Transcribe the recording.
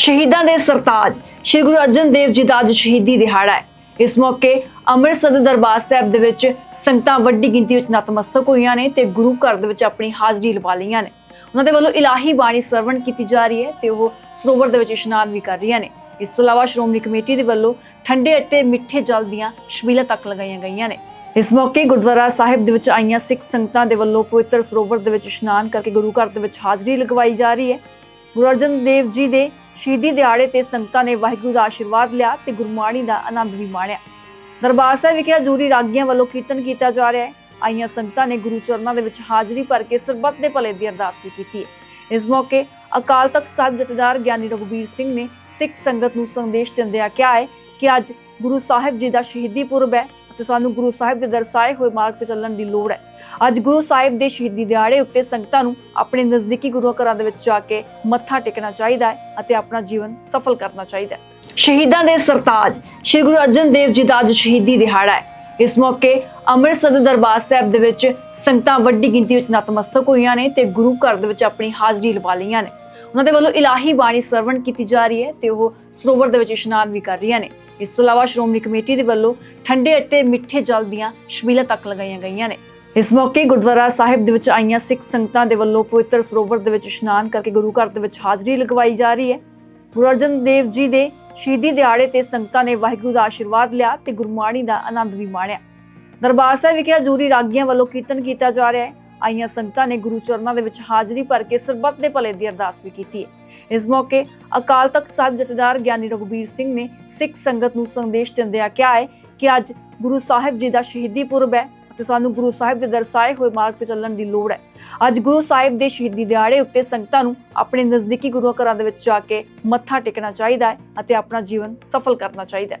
ਸ਼ਹੀਦਾਂ ਦੇ ਸਰਤਾਜ, ਸ੍ਰੀ ਗੁਰੂ ਅਰਜਨ ਦੇਵ ਜੀ ਦਾ ਅੱਜ ਸ਼ਹੀਦੀ ਦਿਹਾੜਾ ਹੈ। ਇਸ ਮੌਕੇ ਅੰਮ੍ਰਿਤਸਰ ਦੇ ਦਰਬਾਰ ਸਾਹਿਬ ਦੇ ਵਿੱਚ ਸੰਗਤਾਂ ਵੱਡੀ ਗਿਣਤੀ ਵਿੱਚ ਨਤਮਸਤਕ ਹੋਈਆਂ ਨੇ ਤੇ ਗੁਰੂ ਘਰ ਦੇ ਵਿੱਚ ਆਪਣੀ ਹਾਜ਼ਰੀ ਲਵਾ ਲਈਆਂ ਨੇ। ਉਹਨਾਂ ਦੇ ਵੱਲੋਂ ਇਲਾਹੀ ਬਾਣੀ ਸਰਵਣ ਕੀਤੀ ਜਾ ਰਹੀ ਹੈ ਤੇ ਉਹ ਸਰੋਵਰ ਦੇ ਵਿੱਚ ਇਸ਼ਨਾਨ ਵੀ ਕਰ ਰਹੀਆਂ ਨੇ। ਇਸ ਤੋਂ ਇਲਾਵਾ ਸ਼੍ਰੋਮਣੀ ਕਮੇਟੀ ਦੇ ਵੱਲੋਂ ਠੰਡੇ ਅਤੇ ਮਿੱਠੇ ਜਲ ਦੀਆਂ ਛਬੀਲਾਂ ਤੱਕ ਲਗਾਈਆਂ ਗਈਆਂ ਨੇ। ਇਸ ਮੌਕੇ ਗੁਰਦੁਆਰਾ ਸਾਹਿਬ ਦੇ ਵਿੱਚ ਆਈਆਂ ਸਿੱਖ ਸੰਗਤਾਂ ਦੇ ਵੱਲੋਂ ਪਵਿੱਤਰ ਸਰੋਵਰ ਦੇ ਵਿੱਚ ਇਸ਼ਨਾਨ ਕਰਕੇ ਗੁਰੂ ਘਰ ਦੇ ਵਿੱਚ ਹਾਜ਼ਰੀ ਲਗਵਾਈ ਜਾ ਰਹੀ ਹੈ। ਗੁਰੂ ਅਰਜਨ ਦੇਵ ਜੀ ਦੇ ਸ਼ਹੀਦੀ ਦਿਹਾੜੇ ਤੇ ਸੰਗਤਾਂ ਨੇ ਵਾਹਿਗੁਰੂ ਦਾ ਆਸ਼ੀਰਵਾਦ ਲਿਆ ਤੇ ਗੁਰਬਾਣੀ ਦਾ ਆਨੰਦ ਵੀ ਮਾਣਿਆ। ਦਰਬਾਰ ਸਾਹਿਬ ਵਿਖੇ ਹਜ਼ੂਰੀ ਰਾਗੀਆਂ ਵੱਲੋਂ ਕੀਰਤਨ ਕੀਤਾ ਜਾ ਰਿਹਾ ਹੈ। ਆਈਆਂ ਸੰਗਤਾਂ ਨੇ ਗੁਰੂ ਚਰਨਾਂ ਦੇ ਵਿੱਚ ਹਾਜ਼ਰੀ ਭਰ ਕੇ ਸਰਬੱਤ ਦੇ ਭਲੇ ਦੀ ਅਰਦਾਸ ਵੀ ਕੀਤੀ ਹੈ। ਇਸ ਮੌਕੇ ਅਕਾਲ ਤਖਤ ਸਾਹਿਬ ਜਥੇਦਾਰ ਗਿਆਨੀ ਰਘੁਬੀਰ ਸਿੰਘ ਨੇ ਸਿੱਖ ਸੰਗਤ ਨੂੰ ਸੰਦੇਸ਼ ਦਿੰਦਿਆਂ ਕਿਹਾ ਹੈ ਕਿ ਅੱਜ ਗੁਰੂ ਸਾਹਿਬ ਜੀ ਦਾ ਸ਼ਹੀਦੀ ਪੁਰਬ ਹੈ। ਅਤੇ ਸਾਨੂੰ ਗੁਰੂ ਸਾਹਿਬ ਦੇ ਦਰਸਾਏ ਹੋਏ ਮਾਰਗ ਤੇ ਚੱਲਣ ਦੀ ਲੋੜ ਹੈ। ਅੱਜ ਗੁਰੂ ਸਾਹਿਬ ਦੇ ਸ਼ਹੀਦੀ ਦਿਹਾੜੇ ਉੱਤੇ ਸੰਗਤਾਂ ਨੂੰ ਆਪਣੇ ਨਜ਼ਦੀਕੀ ਗੁਰੂ ਘਰਾਂ ਦੇ ਵਿੱਚ ਜਾ ਕੇ ਮੱਥਾ ਟੇਕਣਾ ਚਾਹੀਦਾ ਹੈ ਅਤੇ ਆਪਣਾ ਜੀਵਨ ਸਫਲ ਕਰਨਾ ਚਾਹੀਦਾ ਹੈ। ਸ਼ਹੀਦਾਂ ਦੇ ਸਰਤਾਜ, ਸ੍ਰੀ ਗੁਰੂ ਅਰਜਨ ਦੇਵ ਜੀ ਦਾ ਅੱਜ ਸ਼ਹੀਦੀ ਦਿਹਾੜਾ ਹੈ। ਇਸ ਮੌਕੇ ਅੰਮ੍ਰਿਤਸਰ ਦੇ ਦਰਬਾਰ ਸਾਹਿਬ ਦੇ ਵਿੱਚ ਸੰਗਤਾਂ ਵੱਡੀ ਗਿਣਤੀ ਵਿੱਚ ਨਤਮਸਤਕ ਹੋਈਆਂ ਨੇ ਤੇ ਗੁਰੂ ਘਰ ਦੇ ਵਿੱਚ ਆਪਣੀ ਹਾਜ਼ਰੀ ਲਵਾ ਲਈਆਂ ਨੇ। ਉਹਨਾਂ ਦੇ ਵੱਲੋਂ ਇਲਾਹੀ ਬਾਣੀ ਸਰਵਣ ਕੀਤੀ ਜਾ ਰਹੀ ਹੈ ਤੇ ਉਹ ਸਰੋਵਰ ਦੇ ਵਿੱਚ ਇਸ਼ਨਾਨ ਵੀ ਕਰ ਰਹੀਆਂ ਨੇ। ਇਸ ਤੋਂ ਇਲਾਵਾ ਸ਼੍ਰੋਮਣੀ ਕਮੇਟੀ ਦੇ ਵੱਲੋਂ ਠੰਡੇ ਅਤੇ ਮਿੱਠੇ ਜਲ ਦੀਆਂ ਛਬੀਲਾਂ ਤੱਕ ਲਗਾਈਆਂ ਗਈਆਂ ਨੇ। ਇਸ ਮੌਕੇ ਗੁਰਦੁਆਰਾ ਸਾਹਿਬ ਦੇ ਵਿੱਚ ਆਈਆਂ ਸਿੱਖ ਸੰਗਤਾਂ ਦੇ ਵੱਲੋਂ ਪਵਿੱਤਰ ਸਰੋਵਰ ਦੇ ਵਿੱਚ ਇਸ਼ਨਾਨ ਕਰਕੇ ਗੁਰੂ ਘਰ ਦੇ ਵਿੱਚ ਹਾਜ਼ਰੀ ਲਗਵਾਈ ਜਾ ਰਹੀ ਹੈ। ਗੁਰੂ ਅਰਜਨ ਦੇਵ ਜੀ ਦੇ ਸ਼ਹੀਦੀ ਦਿਹਾੜੇ ਤੇ ਸੰਗਤਾਂ ਨੇ ਵਾਹਿਗੁਰੂ ਦਾ ਆਸ਼ੀਰਵਾਦ ਲਿਆ ਤੇ ਗੁਰਬਾਣੀ ਦਾ ਆਨੰਦ ਵੀ ਮਾਣਿਆ। ਦਰਬਾਰ ਸਾਹਿਬ ਵਿਖੇ ਹਜ਼ੂਰੀ ਰਾਗੀਆਂ ਵੱਲੋਂ ਕੀਰਤਨ ਕੀਤਾ ਜਾ ਰਿਹਾ ਹੈ। ਆਈਆਂ ਸੰਗਤਾਂ ਨੇ ਗੁਰੂ ਚਰਨਾਂ ਦੇ ਵਿੱਚ ਹਾਜ਼ਰੀ ਭਰ ਕੇ ਸਰਬੱਤ ਦੇ ਭਲੇ ਦੀ ਅਰਦਾਸ ਵੀ ਕੀਤੀ ਹੈ। ਇਸ ਮੌਕੇ ਅਕਾਲ ਤਖਤ ਸਾਹਿਬ ਜਥੇਦਾਰ ਗਿਆਨੀ ਰਘੁਬੀਰ ਸਿੰਘ ਨੇ ਸਿੱਖ ਸੰਗਤ ਨੂੰ ਸੰਦੇਸ਼ ਦਿੰਦਿਆਂ ਕਿਹਾ ਹੈ ਕਿ ਅੱਜ ਗੁਰੂ ਸਾਹਿਬ ਜੀ ਦਾ ਸ਼ਹੀਦੀ ਪੁਰਬ ਹੈ ਅਤੇ ਸਾਨੂੰ ਗੁਰੂ ਸਾਹਿਬ ਦੇ ਦਰਸਾਏ ਹੋਏ ਮਾਰਗ ਤੇ ਚੱਲਣ ਦੀ ਲੋੜ ਹੈ। ਅੱਜ ਗੁਰੂ ਸਾਹਿਬ ਦੇ ਸ਼ਹੀਦੀ ਦਿਹਾੜੇ ਉੱਤੇ ਸੰਗਤਾਂ ਨੂੰ ਆਪਣੇ ਨਜ਼ਦੀਕੀ ਗੁਰੂ ਘਰਾਂ ਦੇ ਵਿੱਚ ਜਾ ਕੇ ਮੱਥਾ ਟੇਕਣਾ ਚਾਹੀਦਾ ਹੈ ਅਤੇ ਆਪਣਾ ਜੀਵਨ ਸਫਲ ਕਰਨਾ ਚਾਹੀਦਾ ਹੈ।